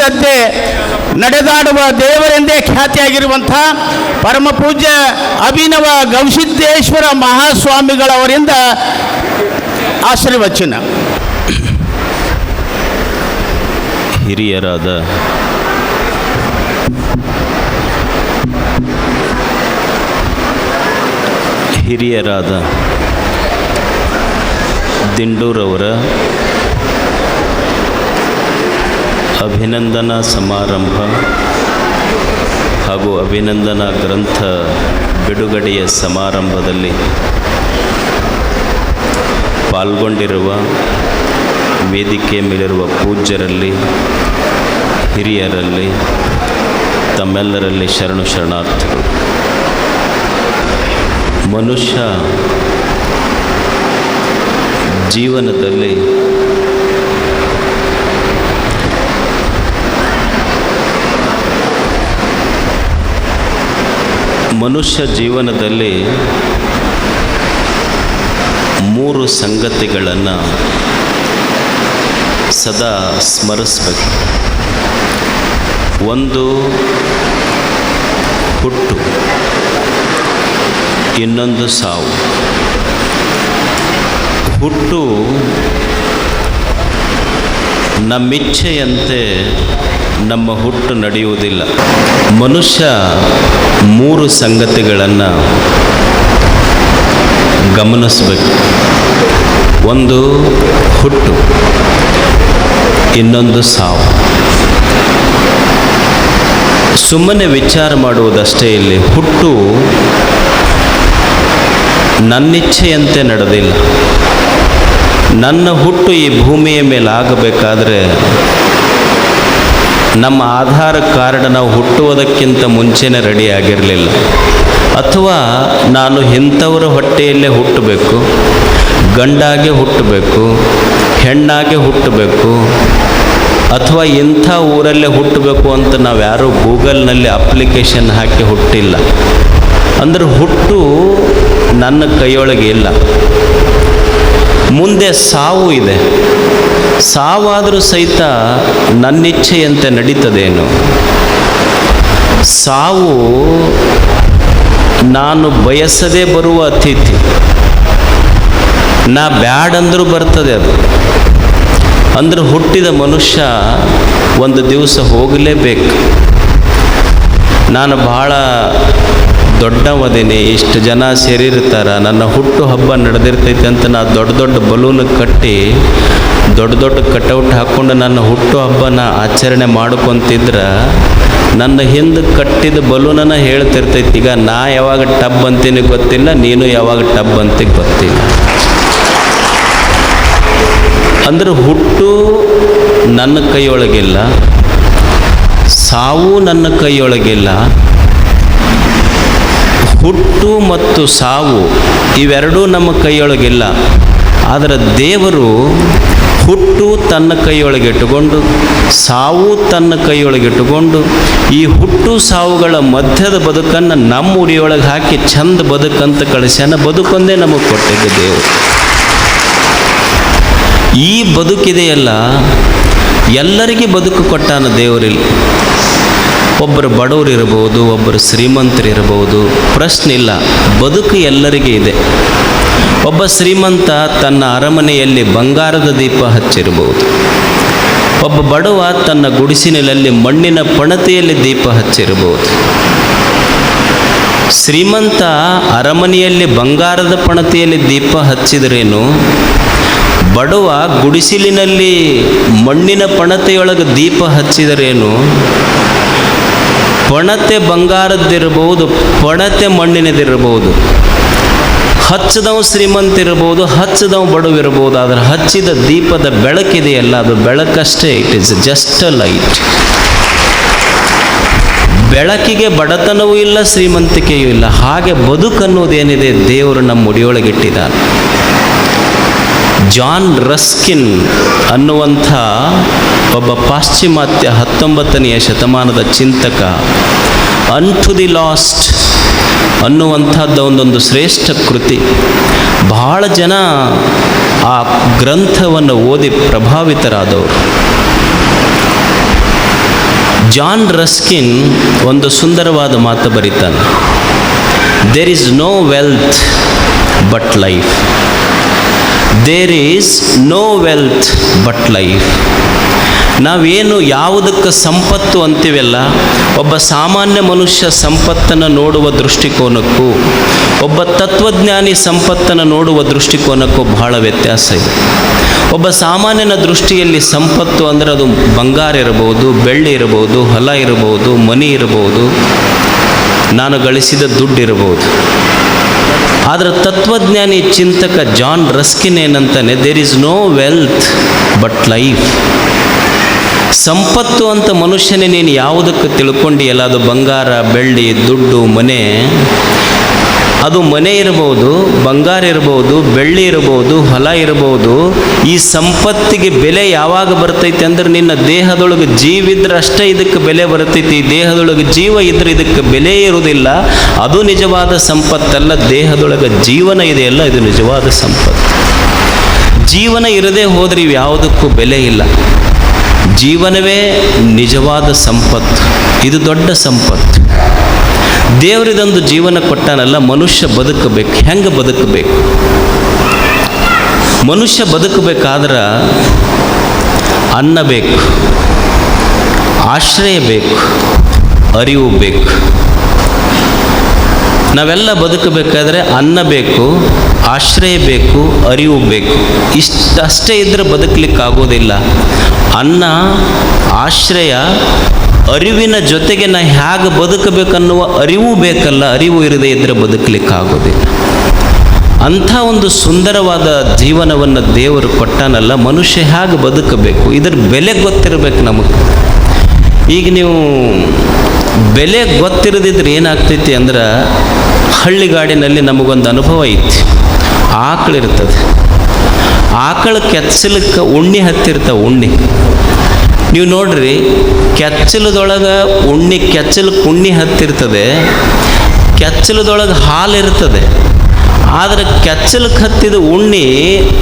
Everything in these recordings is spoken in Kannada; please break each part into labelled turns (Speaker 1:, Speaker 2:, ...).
Speaker 1: ನುಡಿಸದ್ದೇ ನಡೆದಾಡುವ ದೇವರೆಂದೇ ಖ್ಯಾತಿಯಾಗಿರುವಂಥ ಪರಮ ಪೂಜ್ಯ ಅಭಿನವ ಗವಿಸಿದ್ದೇಶ್ವರ ಮಹಾಸ್ವಾಮಿಗಳವರಿಂದ ಆಶೀರ್ವಚನ.
Speaker 2: ಹಿರಿಯರಾದ ಹಿರಿಯರಾದ ದಿಂಡೂರವರ ಅಭಿನಂದನಾ ಸಮಾರಂಭ ಹಾಗೂ ಅಭಿನಂದನಾ ಗ್ರಂಥ ಬಿಡುಗಡೆಯ ಸಮಾರಂಭದಲ್ಲಿ ಪಾಲ್ಗೊಂಡಿರುವ ವೇದಿಕೆ ಮೇಲಿರುವ ಪೂಜ್ಯರಲ್ಲಿ, ಹಿರಿಯರಲ್ಲಿ, ತಮ್ಮೆಲ್ಲರಲ್ಲಿ ಶರಣು ಶರಣಾರ್ಥಿಗಳು. ಮನುಷ್ಯ ಜೀವನದಲ್ಲಿ ಮನುಷ್ಯ ಜೀವನದಲ್ಲಿ ಮೂರು ಸಂಗತಿಗಳನ್ನು ಸದಾ ಸ್ಮರಿಸ್ಬೇಕು. ಒಂದು ಹುಟ್ಟು. ಇನ್ನೊಂದು ಸಾವು. ಹುಟ್ಟು ನಮ್ಮಿಚ್ಛೆಯಂತೆ ನಮ್ಮ ಹುಟ್ಟು ನಡೆಯುವುದಿಲ್ಲ. ಮನುಷ್ಯ ಮೂರು ಸಂಗತಿಗಳನ್ನು ಗಮನಿಸಬೇಕು. ಒಂದು ಹುಟ್ಟು, ಇನ್ನೊಂದು ಸಾವು. ಸುಮ್ಮನೆ ವಿಚಾರ ಮಾಡುವುದಷ್ಟೇ ಇಲ್ಲಿ. ಹುಟ್ಟು ನನ್ನಿಚ್ಛೆಯಂತೆ ನಡೆದಿಲ್ಲ. ನನ್ನ ಹುಟ್ಟು ಈ ಭೂಮಿಯ ಮೇಲೆ ಆಗಬೇಕಾದ್ರೆ ನಮ್ಮ ಆಧಾರ್ ಕಾರ್ಡ್ ನಾವು ಹುಟ್ಟುವುದಕ್ಕಿಂತ ಮುಂಚೆನೇ ರೆಡಿ ಆಗಿರಲಿಲ್ಲ. ಅಥವಾ ನಾನು ಇಂಥವರ ಹೊಟ್ಟೆಯಲ್ಲೇ ಹುಟ್ಟಬೇಕು, ಗಂಡಾಗೆ ಹುಟ್ಟಬೇಕು, ಹೆಣ್ಣಾಗೆ ಹುಟ್ಟಬೇಕು, ಅಥವಾ ಇಂಥ ಊರಲ್ಲೇ ಹುಟ್ಟಬೇಕು ಅಂತ ನಾವು ಯಾರೂ ಗೂಗಲ್ನಲ್ಲಿ ಅಪ್ಲಿಕೇಶನ್ ಹಾಕಿ ಹುಟ್ಟಿಲ್ಲ. ಅಂದರೆ ಹುಟ್ಟು ನನ್ನ ಕೈಯೊಳಗೆ ಇಲ್ಲ. ಮುಂದೆ ಸಾವು ಇದೆ. ಸಾವಾದರೂ ಸಹಿತ ನನ್ನಿಚ್ಛೆಯಂತೆ ನಡೀತದೇನು? ಸಾವು ನಾನು ಬಯಸದೇ ಬರುವ ಅತಿಥಿ. ನಾ ಬ್ಯಾಡಂದ್ರೂ ಬರ್ತದೆ ಅದು. ಅಂದ್ರೆ ಹುಟ್ಟಿದ ಮನುಷ್ಯ ಒಂದು ದಿವಸ ಹೋಗಲೇಬೇಕು. ನಾನು ಭಾಳ ದೊಡ್ಡವದೀನಿ ಇಷ್ಟು ಜನ ಸೇರಿರ್ತಾರೆ, ನನ್ನ ಹುಟ್ಟು ಹಬ್ಬ ನಡೆದಿರ್ತೈತೆ ಅಂತ ನಾ ದೊಡ್ಡ ದೊಡ್ಡ ಬಲೂನ್ ಕಟ್ಟಿ, ದೊಡ್ಡ ದೊಡ್ಡ ಕಟೌಟ್ ಹಾಕ್ಕೊಂಡು ನನ್ನ ಹುಟ್ಟು ಹಬ್ಬನ ಆಚರಣೆ ಮಾಡ್ಕೊತಿದ್ರೆ, ನನ್ನ ಹಿಂದೆ ಕಟ್ಟಿದ ಬಲೂನನ್ನು ಹೇಳ್ತಿರ್ತೈತಿ, ಈಗ ನಾ ಯಾವಾಗ ಟಬ್ ಅಂತೀನಿ ಗೊತ್ತಿಲ್ಲ, ನೀನು ಯಾವಾಗ ಟಬ್ ಅಂತ ಗೊತ್ತಿಲ್ಲ. ಅಂದ್ರೆ ಹುಟ್ಟು ನನ್ನ ಕೈಯೊಳಗಿಲ್ಲ, ಸಾವು ನನ್ನ ಕೈಯೊಳಗಿಲ್ಲ ಹುಟ್ಟು ಮತ್ತು ಸಾವು ಇವೆರಡೂ ನಮ್ಮ ಕೈಯೊಳಗಿಲ್ಲ. ಆದರೆ ದೇವರು ಹುಟ್ಟು ತನ್ನ ಕೈಯೊಳಗಿಟ್ಟುಕೊಂಡು, ಸಾವು ತನ್ನ ಕೈಯೊಳಗಿಟ್ಟುಕೊಂಡು, ಈ ಹುಟ್ಟು ಸಾವುಗಳ ಮಧ್ಯದ ಬದುಕನ್ನು ನಮ್ಮ ಉಡಿಯೊಳಗೆ ಹಾಕಿ ಚಂದ ಬದುಕಂತ ಕಳಿಸ್ಯಾನ. ಬದುಕೊಂದೇ ನಮಗೆ ಕೊಟ್ಟಿದ್ದ ದೇವರು. ಈ ಬದುಕಿದೆಯಲ್ಲ, ಎಲ್ಲರಿಗೆ ಬದುಕು ಕೊಟ್ಟಾನ ದೇವರಿಲ್ಲ. ಒಬ್ಬರು ಬಡವರು ಇರಬಹುದು ಒಬ್ಬರು ಶ್ರೀಮಂತರಿರಬಹುದು ಪ್ರಶ್ನೆ ಇಲ್ಲ, ಬದುಕು ಎಲ್ಲರಿಗೆ ಇದೆ. ಒಬ್ಬ ಶ್ರೀಮಂತ ತನ್ನ ಅರಮನೆಯಲ್ಲಿ ಬಂಗಾರದ ದೀಪ ಹಚ್ಚಿರಬಹುದು. ಒಬ್ಬ ಬಡವ ತನ್ನ ಗುಡಿಸಿನಲ್ಲಿ ಮಣ್ಣಿನ ಪಣತೆಯಲ್ಲಿ ದೀಪ ಹಚ್ಚಿರಬಹುದು. ಶ್ರೀಮಂತ ಅರಮನೆಯಲ್ಲಿ ಬಂಗಾರದ ಪಣತೆಯಲ್ಲಿ ದೀಪ ಹಚ್ಚಿದ್ರೇನು? ಬಡವ ಗುಡಿಸಿಲಿನಲ್ಲಿ ಮಣ್ಣಿನ ಪಣತೆಯೊಳಗೆ ದೀಪ ಹಚ್ಚಿದರೇನು? ಪಣತೆ ಬಂಗಾರದ್ದಿರಬಹುದು ಪಣತೆ ಮಣ್ಣಿನದಿರಬಹುದು ಹಚ್ಚದವು ಶ್ರೀಮಂತ ಇರಬಹುದು ಹಚ್ಚದವು ಬಡವಿರಬಹುದು ಆದರೆ ಹಚ್ಚಿದ ದೀಪದ ಬೆಳಕಿದೆಯಲ್ಲ, ಅದು ಬೆಳಕಷ್ಟೇ it is just a light ಬೆಳಕಿಗೆ ಬಡತನವೂ ಇಲ್ಲ, ಶ್ರೀಮಂತಿಕೆಯೂ ಇಲ್ಲ, ಹಾಗೆ ಬದುಕನ್ನುವುದೇನಿದೆ ದೇವರು ನಮ್ಮ ಮುಡಿಯೊಳಗಿಟ್ಟಿದ್ದಾನೆ ಜಾನ್ ರಸ್ಕಿನ್ ಅನ್ನುವಂಥ ಒಬ್ಬ ಪಾಶ್ಚಿಮಾತ್ಯ ಹತ್ತೊಂಬತ್ತನೆಯ ಶತಮಾನದ ಚಿಂತಕ. ಅನ್ ಟು ದಿ ಲಾಸ್ಟ್ ಅನ್ನುವಂಥದ್ದ ಒಂದೊಂದು ಶ್ರೇಷ್ಠ ಕೃತಿ. ಬಹಳ ಜನ ಆ ಗ್ರಂಥವನ್ನು ಓದಿ ಪ್ರಭಾವಿತರಾದವರು. ಜಾನ್ ರಸ್ಕಿನ್ ಒಂದು ಸುಂದರವಾದ ಮಾತು ಬರೀತಾನೆ. There is no wealth but life there is no wealth but life ನಾವೇನು ಯಾವುದಕ್ಕೆ ಸಂಪತ್ತು ಅಂತೀವಲ್ಲ, ಒಬ್ಬ ಸಾಮಾನ್ಯ ಮನುಷ್ಯ ಸಂಪತ್ತನ್ನು ನೋಡುವ ದೃಷ್ಟಿಕೋನಕ್ಕೂ, ಒಬ್ಬ ತತ್ವಜ್ಞಾನಿ ಸಂಪತ್ತನ್ನು ನೋಡುವ ದೃಷ್ಟಿಕೋನಕ್ಕೂ ಬಹಳ ವ್ಯತ್ಯಾಸ ಇದೆ. ಒಬ್ಬ ಸಾಮಾನ್ಯನ ದೃಷ್ಟಿಯಲ್ಲಿ ಸಂಪತ್ತು ಅಂದರೆ ಅದು ಬಂಗಾರ ಇರಬಹುದು, ಬೆಳ್ಳಿ ಇರಬಹುದು, ಹೊಲ ಇರಬಹುದು, ಮನಿ ಇರಬಹುದು, ನಾನು ಗಳಿಸಿದ ದುಡ್ಡು ಇರಬಹುದು. ಆದರೆ ತತ್ವಜ್ಞಾನಿ ಚಿಂತಕ John Ruskin ಏನಂತಾನೆ there is no wealth but life ಸಂಪತ್ತು ಅಂತ ಮನುಷ್ಯನೇ ನೀನು ಯಾವುದಕ್ಕೆ ತಿಳ್ಕೊಂಡಿಯಲ್ಲ ಅದು ಬಂಗಾರ, ಬೆಳ್ಳಿ, ದುಡ್ಡು, ಮನೆ. ಅದು ಮನೆ ಇರ್ಬೋದು, ಬಂಗಾರ ಇರ್ಬೋದು, ಬೆಳ್ಳಿ ಇರ್ಬೋದು, ಹೊಲ ಇರ್ಬೋದು. ಈ ಸಂಪತ್ತಿಗೆ ಬೆಲೆ ಯಾವಾಗ ಬರ್ತೈತೆ ಅಂದ್ರೆ ನಿನ್ನ ದೇಹದೊಳಗೆ ಜೀವ ಇದ್ರೆ ಅಷ್ಟೇ ಇದಕ್ಕೆ ಬೆಲೆ ಬರ್ತೈತಿ. ದೇಹದೊಳಗೆ ಜೀವ ಇದ್ರೆ ಇದಕ್ಕೆ ಬೆಲೆ ಇರುವುದಿಲ್ಲ. ಅದು ನಿಜವಾದ ಸಂಪತ್ತಲ್ಲ, ದೇಹದೊಳಗೆ ಜೀವನ ಇದೆಯಲ್ಲ ಇದು ನಿಜವಾದ ಸಂಪತ್ತು. ಜೀವನ ಇರದೇ ಹೋದ್ರೆ ಇವು ಯಾವುದಕ್ಕೂ ಬೆಲೆ ಇಲ್ಲ. ಜೀವನವೇ ನಿಜವಾದ ಸಂಪತ್ತು. ಇದು ದೊಡ್ಡ ಸಂಪತ್ತು. ದೇವರಿದೊಂದು ಜೀವನ ಕೊಟ್ಟಾನಲ್ಲ, ಮನುಷ್ಯ ಬದುಕಬೇಕು. ಹೆಂಗೆ ಬದುಕಬೇಕು? ಮನುಷ್ಯ ಬದುಕಬೇಕಾದ್ರೆ ಅನ್ನ ಬೇಕು, ಆಶ್ರಯ ಬೇಕು, ಅರಿವು ಬೇಕು. ನಾವೆಲ್ಲ ಬದುಕಬೇಕಾದ್ರೆ ಅನ್ನ ಬೇಕು, ಆಶ್ರಯ ಬೇಕು, ಅರಿವು ಬೇಕು. ಇಷ್ಟಷ್ಟೇ ಇದ್ದರೆ ಬದುಕಲಿಕ್ಕಾಗೋದಿಲ್ಲ. ಅನ್ನ, ಆಶ್ರಯ, ಅರಿವಿನ ಜೊತೆಗೆ ನಾ ಹೇಗೆ ಬದುಕಬೇಕನ್ನುವ ಅರಿವು ಬೇಕಲ್ಲ, ಅರಿವು ಇರದೇ ಇದ್ದರೆ ಬದುಕಲಿಕ್ಕಾಗೋದಿಲ್ಲ. ಅಂಥ ಒಂದು ಸುಂದರವಾದ ಜೀವನವನ್ನು ದೇವರು ಕೊಟ್ಟಾನಲ್ಲ, ಮನುಷ್ಯ ಹೇಗೆ ಬದುಕಬೇಕು? ಇದರ ಬೆಲೆ ಗೊತ್ತಿರಬೇಕು ನಮಗೆ. ಈಗ ನೀವು ಬೆಲೆ ಗೊತ್ತಿರದಿದ್ರೆ ಏನಾಗ್ತೈತಿ ಅಂದ್ರೆ ಹಳ್ಳಿಗಾಡಿನಲ್ಲಿ ನಮಗೊಂದು ಅನುಭವ ಐತಿ. ಆಕಳಿರ್ತದೆ ಆಕಳ ಕೆಚ್ಚಲಕ್ಕೆ ಉಣ್ಣಿ ಹತ್ತಿರ್ತಾವೆ ಉಣ್ಣಿ. ನೀವು ನೋಡ್ರಿ, ಕೆಚ್ಚಲದೊಳಗೆ ಉಣ್ಣಿ, ಕೆಚ್ಚಲಕ್ಕೆ ಉಣ್ಣಿ ಹತ್ತಿರ್ತದೆ. ಕೆಚ್ಚಲದೊಳಗೆ ಹಾಲು ಇರ್ತದೆ. ಆದರೆ ಕೆಚ್ಚಲಕ್ಕೆ ಹತ್ತಿದ ಉಣ್ಣಿ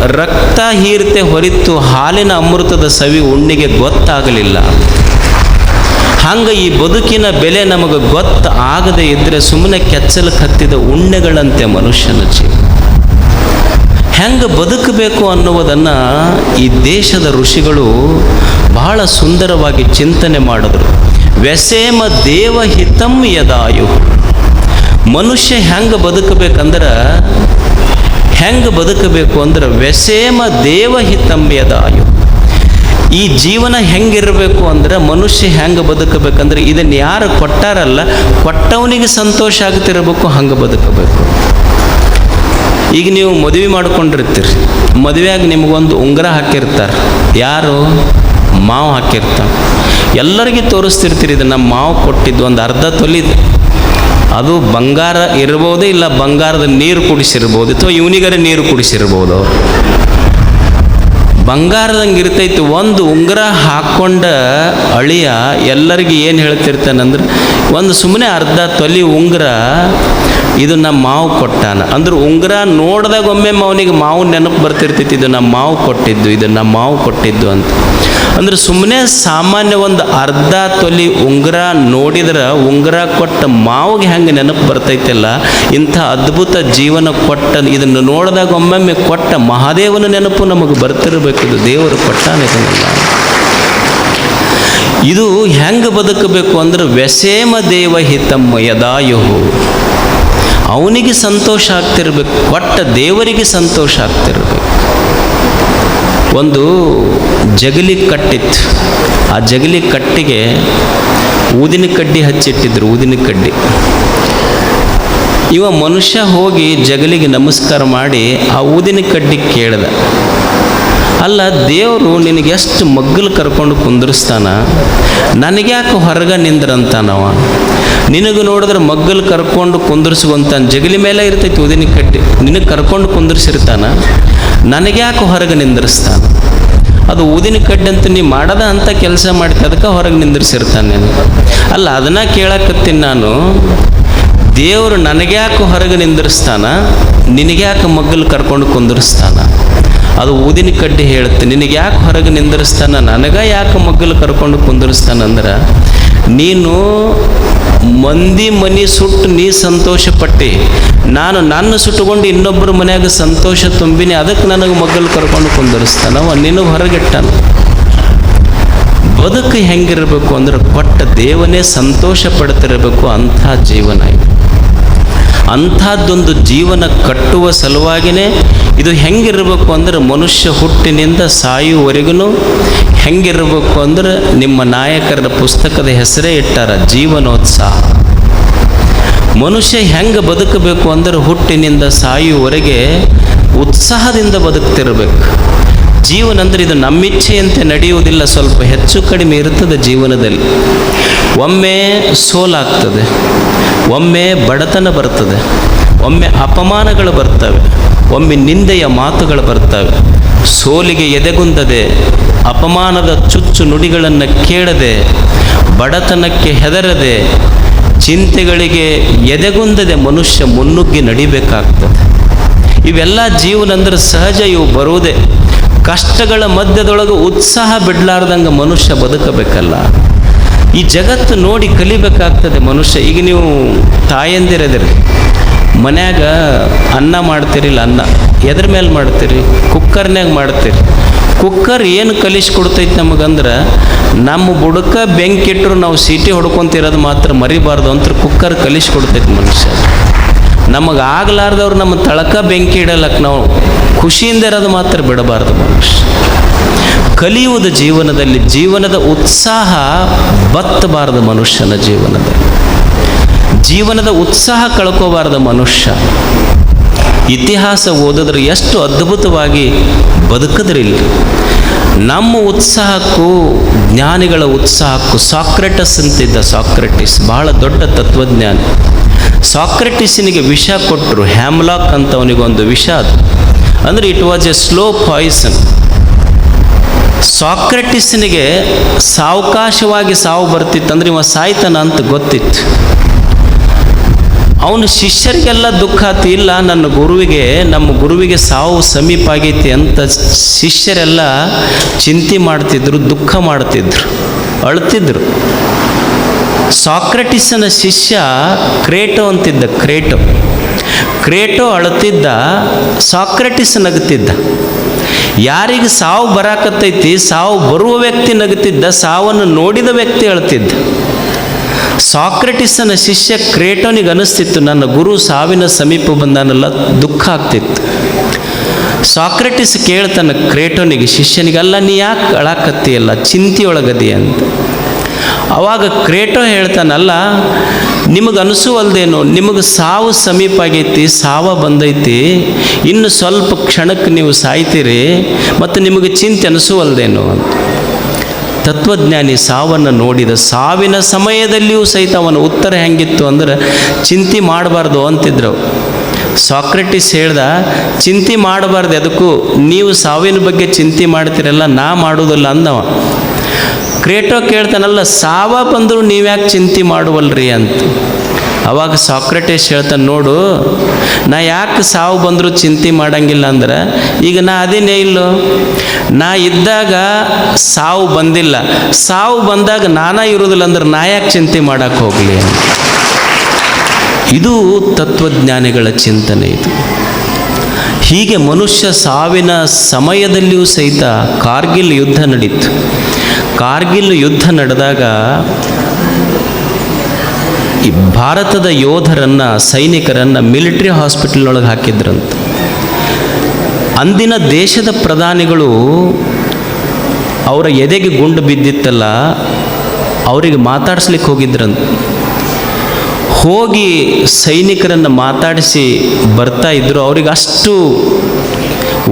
Speaker 2: ರಕ್ತ ಹೀರ್ತೆ ಹೊರಿತು ಹಾಲಿನ ಅಮೃತದ ಸವಿ ಉಣ್ಣಿಗೆ ಗೊತ್ತಾಗಲಿಲ್ಲ. ಹಂಗೆ ಈ ಬದುಕಿನ ಬೆಲೆ ನಮಗೆ ಗೊತ್ತು ಆಗದೆ ಇದ್ದರೆ ಸುಮ್ಮನೆ ಕೆಚ್ಚಲು ಕತ್ತಿದ ಉಣ್ಣೆಗಳಂತೆ ಮನುಷ್ಯನ ಜೀವ. ಹೆಂಗೆ ಬದುಕಬೇಕು ಅನ್ನುವುದನ್ನು ಈ ದೇಶದ ಋಷಿಗಳು ಬಹಳ ಸುಂದರವಾಗಿ ಚಿಂತನೆ ಮಾಡಿದ್ರು. ವ್ಯಸೇಮ ದೇವಹಿತಂ ಯದಾಯು. ಮನುಷ್ಯ ಹೆಂಗೆ ಬದುಕಬೇಕಂದ್ರೆ, ಹೆಂಗೆ ಬದುಕಬೇಕು ಅಂದ್ರೆ ವ್ಯಸೇಮ ದೇವಹಿತಂ ಯದಾಯು. ಈ ಜೀವನ ಹೆಂಗಿರಬೇಕು ಅಂದ್ರೆ ಮನುಷ್ಯ ಹೆಂಗೆ ಬದುಕಬೇಕಂದ್ರೆ ಇದನ್ನು ಯಾರು ಕೊಟ್ಟಾರಲ್ಲ, ಕೊಟ್ಟವನಿಗೆ ಸಂತೋಷ ಆಗ್ತಿರಬೇಕು, ಹಂಗೆ ಬದುಕಬೇಕು. ಈಗ ನೀವು ಮದುವೆ ಮಾಡ್ಕೊಂಡಿರ್ತೀರಿ. ಮದುವೆಯಾಗಿ ನಿಮಗೊಂದು ಉಂಗುರ ಹಾಕಿರ್ತಾರೆ. ಯಾರು? ಮಾವು ಹಾಕಿರ್ತಾರೆ. ಎಲ್ಲರಿಗೆ ತೋರಿಸ್ತಿರ್ತೀರಿ, ಇದನ್ನು ನಮ್ಮ ಮಾವು ಕೊಟ್ಟಿದ್ದು ಒಂದು ಅರ್ಧ ತೊಲಿದು ಅದು ಬಂಗಾರ ಇರ್ಬೋದು ಇಲ್ಲ, ಬಂಗಾರದ ನೀರು ಕುಡಿಸಿರ್ಬೋದು, ಅಥವಾ ಇವನಿಗರೆ ನೀರು ಕುಡಿಸಿರ್ಬೋದು ಬಂಗಾರದಂಗೆ ಇರ್ತೈತಿ ಒಂದು ಉಂಗುರ ಹಾಕ್ಕೊಂಡ ಅಳಿಯ ಎಲ್ಲರಿಗೆ ಏನು ಹೇಳ್ತಿರ್ತಾನಂದ್ರೆ ಒಂದು ಸುಮ್ಮನೆ ಅರ್ಧ ತೊಲಿ ಉಂಗುರ, ಇದು ನಮ್ಮ ಮಾವು ಕೊಟ್ಟಾನ. ಅಂದ್ರೆ ಉಂಗುರ ನೋಡಿದಾಗ ಒಮ್ಮೆ ಅವನಿಗೆ ಮಾವು ನೆನಪು ಬರ್ತಿರ್ತೈತಿ, ಇದು ನಮ್ಮ ಮಾವು ಕೊಟ್ಟಿದ್ದು, ಇದು ನಮ್ಮ ಮಾವು ಕೊಟ್ಟಿದ್ದು ಅಂತ. ಅಂದ್ರೆ ಸುಮ್ಮನೆ ಸಾಮಾನ್ಯ ಒಂದು ಅರ್ಧ ತೊಲಿ ಉಂಗುರ ನೋಡಿದ್ರೆ ಉಂಗುರ ಕೊಟ್ಟ ಮಾವಿಗೆ ಹೆಂಗೆ ನೆನಪು ಬರ್ತೈತಿಲ್ಲ. ಇಂಥ ಅದ್ಭುತ ಜೀವನ ಕೊಟ್ಟ, ಇದನ್ನು ನೋಡಿದಾಗ ಒಮ್ಮೊಮ್ಮೆ ಕೊಟ್ಟ ಮಹಾದೇವನ ನೆನಪು ನಮಗೆ ಬರ್ತಿರಬೇಕು. ಇದು ದೇವರು ಕೊಟ್ಟಾನೆ ಇದು ಹೆಂಗೆ ಬದುಕಬೇಕು ಅಂದ್ರೆ ವ್ಯಸೇಮ ದೇವ ಹಿತಮ್ಮ ಯದಾಯುಹು. ಅವನಿಗೆ ಸಂತೋಷ ಆಗ್ತಿರ್ಬೇಕು, ಕೊಟ್ಟ ದೇವರಿಗೆ ಸಂತೋಷ ಆಗ್ತಿರ್ಬೇಕು. ಒಂದು ಜಗಲಿ ಕಟ್ಟಿತ್ತು. ಆ ಜಗಲಿ ಕಟ್ಟಿಗೆ ಊದಿನ ಕಡ್ಡಿ ಹಚ್ಚಿಟ್ಟಿದ್ರು, ಊದಿನ ಕಡ್ಡಿ. ಇವ ಮನುಷ್ಯ ಹೋಗಿ ಜಗಲಿಗೆ ನಮಸ್ಕಾರ ಮಾಡಿ ಆ ಊದಿನ ಕಡ್ಡಿ ಕೇಳ್ದ. ಅಲ್ಲ, ದೇವರು ನಿನಗೆ ಎಷ್ಟು ಮಗ್ಗಲು ಕರ್ಕೊಂಡು ಕುಂದಿರಿಸ್ತಾನ? ನನಗ್ಯಾಕೆ ಹೊರಗೆ ನಿಂದ್ರಂತಾನವ? ನಿನಗೆ ನೋಡಿದ್ರೆ ಮಗ್ಗಲು ಕರ್ಕೊಂಡು ಕುಂದಿರಿಸುವಂತ ಜಗಲಿ ಮೇಲೆ ಇರ್ತೈತಿ ಉದಿನ ಕಟ್ಟಿ. ನಿನಗೆ ಕರ್ಕೊಂಡು ಕುಂದಿರ್ಸಿರ್ತಾನ? ನನಗ್ಯಾಕೆ ಹೊರಗೆ ನಿಂದಿರಿಸ್ತಾನ? ಅದು ಊದಿನ ಕಡ್ಡಿ ಅಂತ ನೀ ಮಾಡದ ಅಂತ ಕೆಲಸ ಮಾಡ್ತಿ ಅದಕ್ಕೆ ಹೊರಗೆ ನಿಂದಿರ್ಸಿರ್ತಾನೆ ಅಲ್ಲ, ಅದನ್ನ ಕೇಳಕತ್ತೀನಿ ನಾನು. ದೇವರು ನನಗ್ಯಾಕೆ ಹೊರಗೆ ನಿಂದಿರಿಸ್ತಾನ? ನಿನಗ್ಯಾಕೆ ಮಗ್ಗಲು ಕರ್ಕೊಂಡು ಕುಂದಿರಿಸ್ತಾನ? ಅದು ಊದಿನ ಕಡ್ಡಿ ಹೇಳುತ್ತೆ. ನಿನಗೆ ಯಾಕೆ ಹೊರಗೆ ನಿಂದಿರಿಸ್ತಾನ? ನನಗೆ ಯಾಕೆ ಮಗ್ಗಲು ಕರ್ಕೊಂಡು ಕುಂದಿರಿಸ್ತಾನಂದ್ರೆ ನೀನು ಮಂದಿ ಮನಿ ಸುಟ್ಟು ನೀ ಸಂತೋಷ ಪಟ್ಟಿ ನಾನು ನನ್ನ ಸುಟ್ಟುಕೊಂಡು ಇನ್ನೊಬ್ಬರ ಮನೆಯಾಗ ಸಂತೋಷ ತುಂಬಿನಿ ಅದಕ್ಕೆ ನನಗೆ ಮಗ್ಗಲು ಕರ್ಕೊಂಡು ಕುಂದರಿಸ್ತಾನವ ನೀನು ಹೊರಗಿಟ್ಟನು. ಬದುಕು ಹೆಂಗಿರಬೇಕು ಅಂದ್ರೆ, ಕೊಟ್ಟ ದೇವನೇ ಸಂತೋಷ ಪಡ್ತಿರಬೇಕು ಅಂಥ ಜೀವನ ಅಂಥದ್ದೊಂದು ಜೀವನ ಕಟ್ಟುವ ಸಲುವಾಗಿಯೇ ಇದು ಹೆಂಗಿರಬೇಕು ಅಂದ್ರೆ ಮನುಷ್ಯ ಹುಟ್ಟಿನಿಂದ ಸಾಯುವವರೆಗೂ ಹೆಂಗಿರಬೇಕು ಅಂದ್ರೆ ನಿಮ್ಮ ನಾಯಕರ ಪುಸ್ತಕದ ಹೆಸರೇ ಇಟ್ಟಾರ ಜೀವನೋತ್ಸಾಹ. ಮನುಷ್ಯ ಹೆಂಗೆ ಬದುಕಬೇಕು ಅಂದ್ರೆ ಹುಟ್ಟಿನಿಂದ ಸಾಯುವವರೆಗೆ ಉತ್ಸಾಹದಿಂದ ಬದುಕ್ತಿರ್ಬೇಕು. ಜೀವನ ಅಂದರೆ ಇದು ನಮ್ಮಿಚ್ಛೆಯಂತೆ ನಡೆಯುವುದಿಲ್ಲ, ಸ್ವಲ್ಪ ಹೆಚ್ಚು ಕಡಿಮೆ ಇರ್ತದೆ ಜೀವನದಲ್ಲಿ. ಒಮ್ಮೆ ಸೋಲಾಗ್ತದೆ, ಒಮ್ಮೆ ಬಡತನ ಬರ್ತದೆ, ಒಮ್ಮೆ ಅಪಮಾನಗಳು ಬರ್ತವೆ, ಒಮ್ಮೆ ನಿಂದೆಯ ಮಾತುಗಳು ಬರ್ತವೆ. ಸೋಲಿಗೆ ಎದೆಗುಂದದೆ, ಅಪಮಾನದ ಚುಚ್ಚು ನುಡಿಗಳನ್ನು ಕೇಳದೆ, ಬಡತನಕ್ಕೆ ಹೆದರದೆ, ಚಿಂತೆಗಳಿಗೆ ಎದೆಗುಂದದೆ ಮನುಷ್ಯ ಮುನ್ನುಗ್ಗಿ ನಡಿಬೇಕಾಗ್ತದೆ. ಇವೆಲ್ಲ ಜೀವನ ಅಂದರೆ ಸಹಜ ಇವು ಬರುವುದೇ. ಕಷ್ಟಗಳ ಮಧ್ಯದೊಳಗೆ ಉತ್ಸಾಹ ಬಿಡ್ಲಾರ್ದಂಗೆ ಮನುಷ್ಯ ಬದುಕಬೇಕಲ್ಲ. ಈ ಜಗತ್ತು ನೋಡಿ ಕಲಿಬೇಕಾಗ್ತದೆ ಮನುಷ್ಯ. ಈಗ ನೀವು ತಾಯಂದಿರದಿರಿ. ಮನ್ಯಾಗ ಅನ್ನ ಮಾಡ್ತೀರಿಲ್ಲ ಅನ್ನ. ಎದ್ರ ಮೇಲೆ ಮಾಡ್ತೀರಿ? ಕುಕ್ಕರ್ನಾಗ ಮಾಡ್ತೀರಿ. ಕುಕ್ಕರ್ ಏನು ಕಲಿಸ್ಕೊಡ್ತೈತಿ ನಮಗಂದ್ರೆ, ನಮ್ಮ ಬುಡಕ ಬೆಂಕಿಟ್ಟರು ನಾವು ಸೀಟಿ ಹೊಡ್ಕೊತಿರೋದು ಮಾತ್ರ ಮರಿಬಾರ್ದು ಅಂತ ಕುಕ್ಕರ್ ಕಲಿಸ್ಕೊಡ್ತೈತಿ ಮನುಷ್ಯ. ನಮಗೆ ಆಗ್ಲಾರ್ದವ್ರು ನಮ್ಮ ತಳಕ ಬೆಂಕಿ ಇಡಲಕ್ಕೆ ನಾವು ಖುಷಿಯಿಂದ ಇರೋದು ಮಾತ್ರ ಬಿಡಬಾರ್ದು ಮನುಷ್ಯ. ಕಲಿಯುವುದು ಜೀವನದಲ್ಲಿ, ಜೀವನದ ಉತ್ಸಾಹ ಬತ್ತಬಾರದು ಮನುಷ್ಯನ ಜೀವನದಲ್ಲಿ. ಜೀವನದ ಉತ್ಸಾಹ ಕಳ್ಕೋಬಾರದು ಮನುಷ್ಯ. ಇತಿಹಾಸ ಓದಿದ್ರೆ ಎಷ್ಟು ಅದ್ಭುತವಾಗಿ ಬದುಕಿದ್ರಿಲ್ಲ. ನಮ್ಮ ಉತ್ಸಾಹಕ್ಕೂ, ಜ್ಞಾನಿಗಳ ಉತ್ಸಾಹಕ್ಕೂ ಸಾಕ್ರೆಟಸ್ ಅಂತಿದ್ದ ಸಾಕ್ರೆಟಿಸ್, ಬಹಳ ದೊಡ್ಡ ತತ್ವಜ್ಞಾನಿ. ಸಾಕ್ರೆಟಿಸ್ನಿಗೆ ವಿಷ ಕೊಟ್ಟರು. ಹ್ಯಾಮ್ಲಾಕ್ ಅಂತ ಅವನಿಗೊಂದು ವಿಷ ಅದು. ಅಂದರೆ it was a slow poison ಸಾಕ್ರೆಟಿಸ್ನಿಗೆ ಸಾವಕಾಶವಾಗಿ ಸಾವು ಬರ್ತಿತ್ತು. ಅಂದ್ರೆ ಇವ ಸಾಯ್ತಾನ ಅಂತ ಗೊತ್ತಿತ್ತು. ಅವನು ಶಿಷ್ಯರಿಗೆಲ್ಲ ದುಃಖ ಆತು, ಇಲ್ಲ, ನನ್ನ ಗುರುವಿಗೆ, ನಮ್ಮ ಗುರುವಿಗೆ ಸಾವು ಸಮೀಪ ಆಗೈತಿ ಅಂತ ಶಿಷ್ಯರೆಲ್ಲ ಚಿಂತೆ ಮಾಡ್ತಿದ್ರು, ದುಃಖ ಮಾಡ್ತಿದ್ರು, ಅಳ್ತಿದ್ರು. ಸಾಕ್ರೆಟಿಸನ ಶಿಷ್ಯ ಕ್ರೇಟೋ ಅಂತಿದ್ದ, ಕ್ರೇಟೋ. ಕ್ರೇಟೋ ಅಳುತ್ತಿದ್ದ, ಸಾಕ್ರೆಟಿಸ್ ನಗುತ್ತಿದ್ದ. ಯಾರಿಗೆ ಸಾವು ಬರಾಕತ್ತೈತಿ, ಸಾವು ಬರುವ ವ್ಯಕ್ತಿ ನಗುತ್ತಿದ್ದ, ಸಾವನ್ನು ನೋಡಿದ ವ್ಯಕ್ತಿ ಅಳ್ತಿದ್ದ ಸಾಕ್ರೆಟಿಸನ ಶಿಷ್ಯ ಕ್ರೇಟೋನಿಗೆ ಅನಿಸ್ತಿತ್ತು, ನನ್ನ ಗುರು ಸಾವಿನ ಸಮೀಪ ಬಂದಾನಲ್ಲ ದುಃಖ ಆಗ್ತಿತ್ತು. ಸಾಕ್ರೆಟಿಸ್ ಕೇಳ್ತಾನೆ, ಕ್ರೇಟೋನಿಗೆ, ಶಿಷ್ಯನಿಗೆ, ಅಲ್ಲ, ನೀ ಯಾಕೆ ಅಳಾಕತ್ತೀಯಲ್ಲ ಚಿಂತೆಯೊಳಗದಿ ಅಂತ. ಅವಾಗ ಕ್ರೇಟೋ ಹೇಳ್ತಾನಲ್ಲ, ನಿಮಗೆ ಅನಿಸುವಲ್ದೇನು, ನಿಮಗೆ ಸಾವು ಸಮೀಪ ಆಗೈತಿ ಸಾವ ಬಂದೈತಿ, ಇನ್ನು ಸ್ವಲ್ಪ ಕ್ಷಣಕ್ಕೆ ನೀವು ಸಾಯ್ತೀರಿ ಮತ್ತು ನಿಮಗೆ ಚಿಂತೆ ಅನಿಸುವಲ್ದೇನು ಅಂತ. ತತ್ವಜ್ಞಾನಿ ಸಾವನ್ನು ನೋಡಿದ ಸಾವಿನ ಸಮಯದಲ್ಲಿಯೂ ಸಹಿತ ಅವನ ಉತ್ತರ ಹೆಂಗಿತ್ತು ಅಂದ್ರೆ, ಚಿಂತೆ ಮಾಡಬಾರ್ದು ಅಂತಿದ್ರು. ಸಾಕ್ರೆಟಿಸ್ ಹೇಳ್ದ, ಚಿಂತೆ ಮಾಡಬಾರ್ದು ಅದಕ್ಕೂ ನೀವು ಸಾವಿನ ಬಗ್ಗೆ ಚಿಂತೆ ಮಾಡ್ತೀರಲ್ಲ, ನಾ ಮಾಡೋದಿಲ್ಲ ಅಂದವ. ಕ್ರೇಟೋ ಕೇಳ್ತಾನಲ್ಲ, ಸಾವ ಬಂದರೂ ನೀವ್ಯಾಕೆ ಚಿಂತೆ ಮಾಡುವಲ್ರಿ ಅಂತ. ಅವಾಗ ಸಾಕ್ರೆಟೇಸ್ ಹೇಳ್ತಾನೆ, ನೋಡು, ನಾ ಯಾಕೆ ಸಾವು ಬಂದರೂ ಚಿಂತೆ ಮಾಡಂಗಿಲ್ಲ ಅಂದ್ರೆ, ಈಗ ನಾ ಅದೇನೇ ಇಲ್ಲೋ? ನಾ ಇದ್ದಾಗ ಸಾವು ಬಂದಿಲ್ಲ. ಸಾವು ಬಂದಾಗ ನಾನಾ ಇರೋದಿಲ್ಲ ಅಂದ್ರೆ ನಾ ಯಾಕೆ ಚಿಂತೆ ಮಾಡೋಕ್ಕೆ ಹೋಗಲಿ ಇದು ತತ್ವಜ್ಞಾನಿಗಳ ಚಿಂತನೆ ಇದು. ಹೀಗೆ ಮನುಷ್ಯ ಸಾವಿನ ಸಮಯದಲ್ಲಿಯೂ ಸಹಿತ ಕಾರ್ಗಿಲ್ ಯುದ್ಧ ನಡೀತು. ಕಾರ್ಗಿಲ್ ಯುದ್ಧ ನಡೆದಾಗ ಈ ಭಾರತದ ಯೋಧರನ್ನು, ಸೈನಿಕರನ್ನು ಮಿಲಿಟ್ರಿ ಹಾಸ್ಪಿಟಲ್ನೊಳಗೆ ಹಾಕಿದ್ರಂತ. ಅಂದಿನ ದೇಶದ ಪ್ರಧಾನಿಗಳು ಅವರ ಎದೆಗೆ ಗುಂಡು ಬಿದ್ದಿತ್ತಲ್ಲ, ಅವರಿಗೆ ಮಾತಾಡಿಸ್ಲಿಕ್ಕೆ ಹೋಗಿದ್ರಂತ. ಹೋಗಿ ಸೈನಿಕರನ್ನು ಮಾತಾಡಿಸಿ ಬರ್ತಾ ಇದ್ದರು ಅವ್ರಿಗೆ ಅಷ್ಟು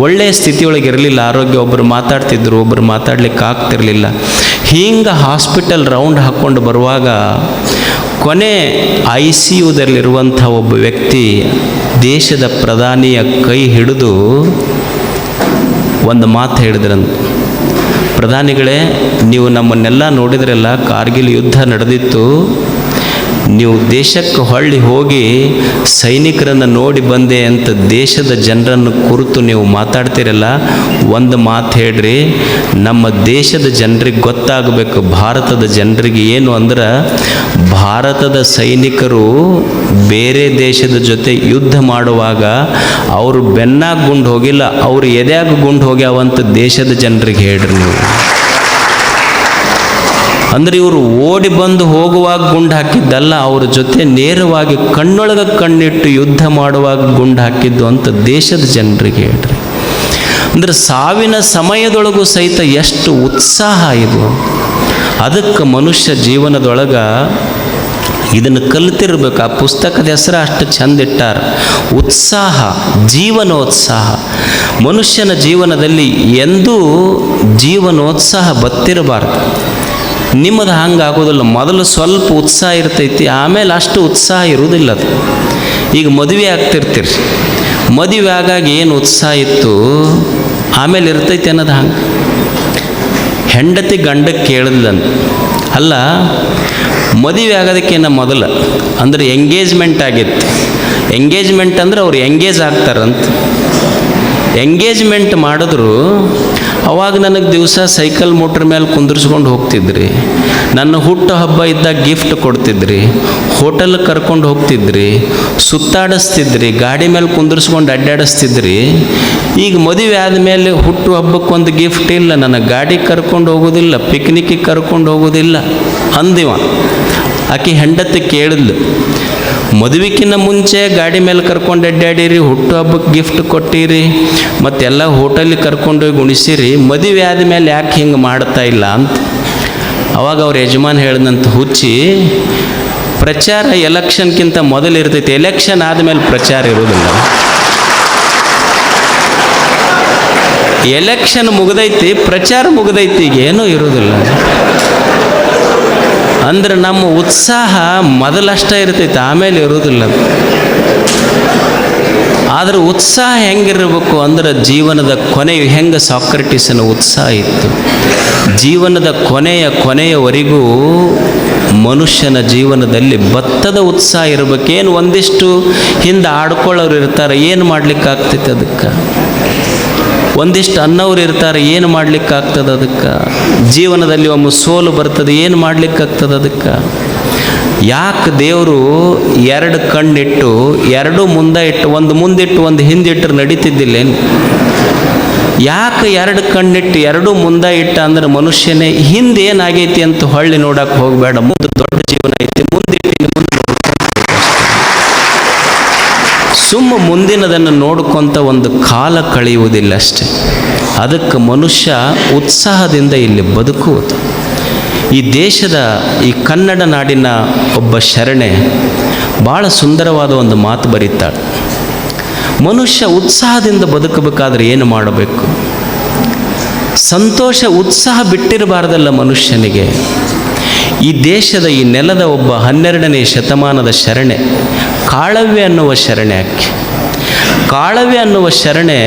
Speaker 2: ಒಳ್ಳೆಯ ಸ್ಥಿತಿಯೊಳಗೆ ಇರಲಿಲ್ಲ, ಆರೋಗ್ಯ ಒಬ್ಬರು ಮಾತಾಡ್ತಿದ್ರು ಒಬ್ಬರು ಮಾತಾಡ್ಲಿಕ್ಕೆ ಆಗ್ತಿರಲಿಲ್ಲ. ಹಿಂಗೆ ಹಾಸ್ಪಿಟಲ್ ರೌಂಡ್ ಹಾಕ್ಕೊಂಡು ಬರುವಾಗ ಕೊನೆ ಐ ಸಿ ಯುದಲ್ಲಿರುವಂಥ ಒಬ್ಬ ವ್ಯಕ್ತಿ ದೇಶದ ಪ್ರಧಾನಿಯ ಕೈ ಹಿಡಿದು ಒಂದು ಮಾತು ಹೇಳಿದ್ರಂತ ಪ್ರಧಾನಿಗಳೇ, ನೀವು ನಮ್ಮನ್ನೆಲ್ಲ ನೋಡಿದ್ರೆಲ್ಲ ಕಾರ್ಗಿಲ್ ಯುದ್ಧ ನಡೆದಿತ್ತು ನೀವು ದೇಶಕ್ಕೆ ಹೊಳ್ಳಿ ಹೋಗಿ ಸೈನಿಕರನ್ನು ನೋಡಿ ಬಂದೆ ಅಂತ ದೇಶದ ಜನರನ್ನು ಕುರಿತು ನೀವು ಮಾತಾಡ್ತೀರಲ್ಲ, ಒಂದು ಮಾತು ಹೇಳ್ರಿ, ನಮ್ಮ ದೇಶದ ಜನರಿಗೆ ಗೊತ್ತಾಗಬೇಕು, ಭಾರತದ ಜನರಿಗೆ ಏನು ಅಂದ್ರೆ ಭಾರತದ ಸೈನಿಕರು ಬೇರೆ ದೇಶದ ಜೊತೆ ಯುದ್ಧ ಮಾಡುವಾಗ ಅವರು ಬೆನ್ನಾಗ ಗುಂಡು ಹೋಗಿಲ್ಲ, ಅವರು ಎದ್ಯಾಗ ಗುಂಡು ಹೋಗ್ಯಾವಂತ ದೇಶದ ಜನರಿಗೆ ಹೇಳ್ರಿ ನೀವು. ಅಂದ್ರೆ ಇವರು ಓಡಿ ಬಂದು ಹೋಗುವಾಗ ಗುಂಡು ಹಾಕಿದ್ದಲ್ಲ, ಅವ್ರ ಜೊತೆ ನೇರವಾಗಿ ಕಣ್ಣೊಳಗ ಕಣ್ಣಿಟ್ಟು ಯುದ್ಧ ಮಾಡುವಾಗ ಗುಂಡು ಹಾಕಿದ್ದು ಅಂತ ದೇಶದ ಜನರಿಗೆ ಹೇಳ್ರಿ. ಅಂದ್ರೆ ಸಾವಿನ ಸಮಯದೊಳಗೂ ಸಹಿತ ಎಷ್ಟು ಉತ್ಸಾಹ ಇದು. ಅದಕ್ಕೆ ಮನುಷ್ಯ ಜೀವನದೊಳಗೆ ಇದನ್ನು ಕಲಿತಿರ್ಬೇಕು. ಆ ಪುಸ್ತಕದ ಹೆಸರು ಅಷ್ಟು ಚಂದ ಇಟ್ಟಾರ. ಉತ್ಸಾಹ, ಜೀವನೋತ್ಸಾಹ. ಮನುಷ್ಯನ ಜೀವನದಲ್ಲಿ ಎಂದೂ ಜೀವನೋತ್ಸಾಹ ಬತ್ತಿರಬಾರ್ದು ನಿಮ್ಮದು ಹಂಗೆ ಆಗೋದಿಲ್ಲ. ಮೊದಲು ಸ್ವಲ್ಪ ಉತ್ಸಾಹ ಇರ್ತೈತಿ, ಆಮೇಲೆ ಅಷ್ಟು ಉತ್ಸಾಹ ಇರುವುದಿಲ್ಲ ಅದು. ಈಗ ಮದುವೆ ಆಗ್ತಿರ್ತೀರಿ. ಮದುವೆ ಆಗಾಗ ಏನು ಉತ್ಸಾಹ ಇತ್ತು? ಆಮೇಲೆ ಇರ್ತೈತಿ ಅನ್ನೋದು ಹಂಗೆ. ಹೆಂಡತಿ ಗಂಡಕ್ಕೆ ಕೇಳಿದ್ಲಂತ. ಅಲ್ಲ, ಮದುವೆ ಆಗೋದಕ್ಕಿಂತ ಮೊದಲು? ಅಂದರೆ ಎಂಗೇಜ್ಮೆಂಟ್ ಆಗಿತ್ತು. ಎಂಗೇಜ್ಮೆಂಟ್ ಅಂದ್ರೆ ಅವ್ರು ಎಂಗೇಜ್ ಆಗ್ತಾರಂತ. ಎಂಗೇಜ್ಮೆಂಟ್ ಮಾಡಿದ್ರು ಅವಾಗ ನನಗೆ ದಿವಸ ಸೈಕಲ್ ಮೋಟ್ರ್ ಮೇಲೆ ಕುಂದಿರ್ಸ್ಕೊಂಡು ಹೋಗ್ತಿದ್ರಿ. ನನ್ನ ಹುಟ್ಟು ಹಬ್ಬ ಇದ್ದಾಗ ಗಿಫ್ಟ್ ಕೊಡ್ತಿದ್ರಿ. ಹೋಟೆಲ್ ಕರ್ಕೊಂಡು ಹೋಗ್ತಿದ್ರಿ. ಸುತ್ತಾಡಿಸ್ತಿದ್ರಿ. ಗಾಡಿ ಮೇಲೆ ಕುಂದಿರ್ಸ್ಕೊಂಡು ಅಡ್ಡಾಡಿಸ್ತಿದ್ರಿ. ಈಗ ಮದುವೆ ಆದಮೇಲೆ ಹುಟ್ಟು ಹಬ್ಬಕ್ಕೊಂದು ಗಿಫ್ಟ್ ಇಲ್ಲ. ನನಗೆ ಗಾಡಿ ಕರ್ಕೊಂಡು ಹೋಗೋದಿಲ್ಲ. ಪಿಕ್ನಿಕ್ಕಿಗೆ ಕರ್ಕೊಂಡು ಹೋಗೋದಿಲ್ಲ. ಅಂದಿವ. ಆಕೆ ಹೆಂಡತಿ ಕೇಳಿದ್ಲು. ಮದುವೆಕಿನ್ನ ಮುಂಚೆ ಗಾಡಿ ಮೇಲೆ ಕರ್ಕೊಂಡು ಅಡ್ಡಾಡಿರಿ, ಹುಟ್ಟು ಹಬ್ಬಕ್ಕೆ ಗಿಫ್ಟ್ ಕೊಟ್ಟಿರಿ, ಮತ್ತೆಲ್ಲ ಹೋಟೆಲಿಗೆ ಕರ್ಕೊಂಡೋಗಿ ಗುಣಿಸಿರಿ ಮದುವೆ ಆದಮೇಲೆ ಯಾಕೆ ಹಿಂಗೆ ಮಾಡ್ತಾ ಇಲ್ಲ ಅಂತ. ಅವಾಗ ಅವ್ರ ಯಜಮಾನ್ ಹೇಳಿದಂತ ಹುಚ್ಚಿ, ಪ್ರಚಾರ ಎಲೆಕ್ಷನ್ಗಿಂತ ಮೊದಲು ಇರ್ತೈತಿ ಎಲೆಕ್ಷನ್ ಆದಮೇಲೆ ಪ್ರಚಾರ ಇರೋದಿಲ್ಲ ಎಲೆಕ್ಷನ್ ಮುಗ್ದೈತಿ, ಪ್ರಚಾರ ಮುಗ್ದೈತಿ ಏನೂ ಇರೋದಿಲ್ಲ ಅಂದ್ರೆ ನಮ್ಮ ಉತ್ಸಾಹ ಮೊದಲಷ್ಟೇ ಇರ್ತೈತೆ, ಆಮೇಲೆ ಇರೋದಿಲ್ಲ ಆದರೆ ಉತ್ಸಾಹ ಹೆಂಗಿರಬೇಕು ಅಂದ್ರೆ ಜೀವನದ ಕೊನೆಯು ಹೆಂಗೆ ಸಾಕ್ರೆಟಿಸನ ಉತ್ಸಾಹ ಇತ್ತು. ಜೀವನದ ಕೊನೆಯ ಕೊನೆಯವರೆಗೂ ಮನುಷ್ಯನ ಜೀವನದಲ್ಲಿ ಭತ್ತದ ಉತ್ಸಾಹ ಇರಬೇಕೇನು ಒಂದಿಷ್ಟು ಹಿಂದೆ ಆಡ್ಕೊಳ್ಳೋರು ಇರ್ತಾರೆ, ಏನು ಮಾಡ್ಲಿಕ್ಕೆ ಆಗ್ತೈತೆ ಅದಕ್ಕೆ? ಒಂದಿಷ್ಟು ಅನ್ನವ್ರು ಇರ್ತಾರೆ, ಏನು ಮಾಡ್ಲಿಕ್ಕೆ ಆಗ್ತದೆ ಅದಕ್ಕೆ? ಜೀವನದಲ್ಲಿ ಒಮ್ಮೆ ಸೋಲು ಬರ್ತದೆ, ಏನು ಮಾಡ್ಲಿಕ್ಕೆ ಆಗ್ತದೆ ಅದಕ್ಕೆ? ಯಾಕೆ ದೇವರು ಎರಡು ಕಣ್ಣಿಟ್ಟು, ಎರಡು ಮುಂದೆ ಇಟ್ಟು ಒಂದು ಮುಂದಿಟ್ಟು, ಒಂದು ಹಿಂದಿಟ್ಟು ನಡೀತಿದ್ದಿಲ್ಲೇನು? ಯಾಕೆ ಎರಡು ಕಣ್ಣಿಟ್ಟು, ಎರಡು ಮುಂದೆ ಇಟ್ಟ ಅಂದ್ರೆ ಮನುಷ್ಯನೇ ಹಿಂದೆ ಏನಾಗೈತಿ ಅಂತ ಹೊಳ್ಳಿ ನೋಡಕ್ಕೆ ಹೋಗಬೇಡ. ಮುಂದೆ ದೊಡ್ಡ ಜೀವನ ಐತಿ ಮುಂದಿಟ್ಟು ಮುಂದೆ ಸುಮ್ಮ ಮುಂದಿನದನ್ನು ನೋಡ್ಕೊಂತ ಒಂದು ಕಾಲ ಕಳೆಯುವುದಿಲ್ಲ ಅಷ್ಟೆ. ಅದಕ್ಕೆ ಮನುಷ್ಯ ಉತ್ಸಾಹದಿಂದ ಇಲ್ಲಿ ಬದುಕುವುದು. ಈ ದೇಶದ, ಈ ಕನ್ನಡ ನಾಡಿನ ಒಬ್ಬ ಶರಣೆ ಭಾಳ ಸುಂದರವಾದ ಒಂದು ಮಾತು ಬರೀತಾಳೆ. ಮನುಷ್ಯ ಉತ್ಸಾಹದಿಂದ ಬದುಕಬೇಕಾದ್ರೆ ಏನು ಮಾಡಬೇಕು? ಸಂತೋಷ, ಉತ್ಸಾಹ ಬಿಟ್ಟಿರಬಾರ್ದಲ್ಲ ಮನುಷ್ಯನಿಗೆ. ಈ ದೇಶದ, ಈ ನೆಲದ ಒಬ್ಬ ಹನ್ನೆರಡನೇ ಶತಮಾನದ ಶರಣೆ ಕಾಳವ್ಯ ಅನ್ನುವ ಶರಣೆ ಆಕೆ. ಕಾಳವ್ಯ ಅನ್ನುವ ಶರಣೆ